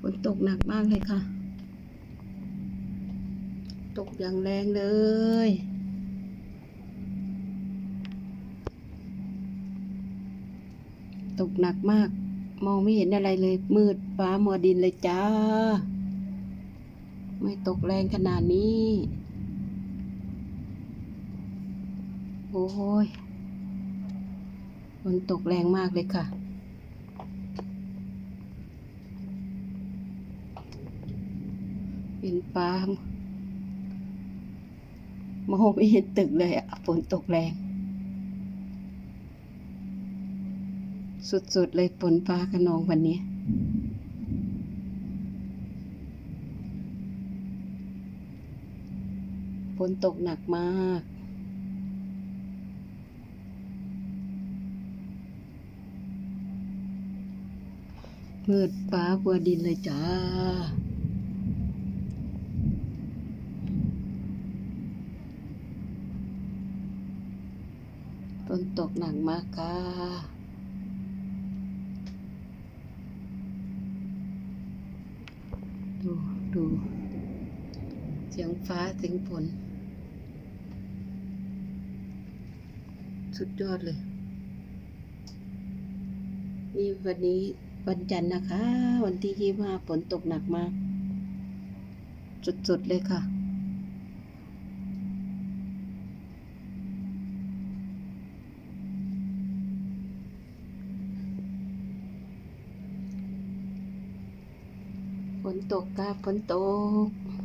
ฝนตกหนักมากเลยค่ะ ตกอย่างแรงเลย ตกหนักมาก มองไม่เห็นอะไรเลย มืดฟ้ามัวดินเลยจ้า ไม่ตกแรงขนาดนี้ โอ้ยฝนตกแรงมากเลยค่ะ เป็นฟ้ามองไม่เห็นตึกเลยอะฝนตกแรง สุดๆเลยฝนฟ้าขนองวันนี้ฝนตกหนักมาก มืดฟ้าบัวดินเลยจ้า ฝนตกหนักมากค่ะ ดูดูเสียงฟ้าเสียงฝนสุดยอดเลย นี่วันนี้วันจันทร์นะคะ วันที่ยี่ห้าฝนตกหนักมาก สุดๆเลยค่ะ นตกค่ะฝนตก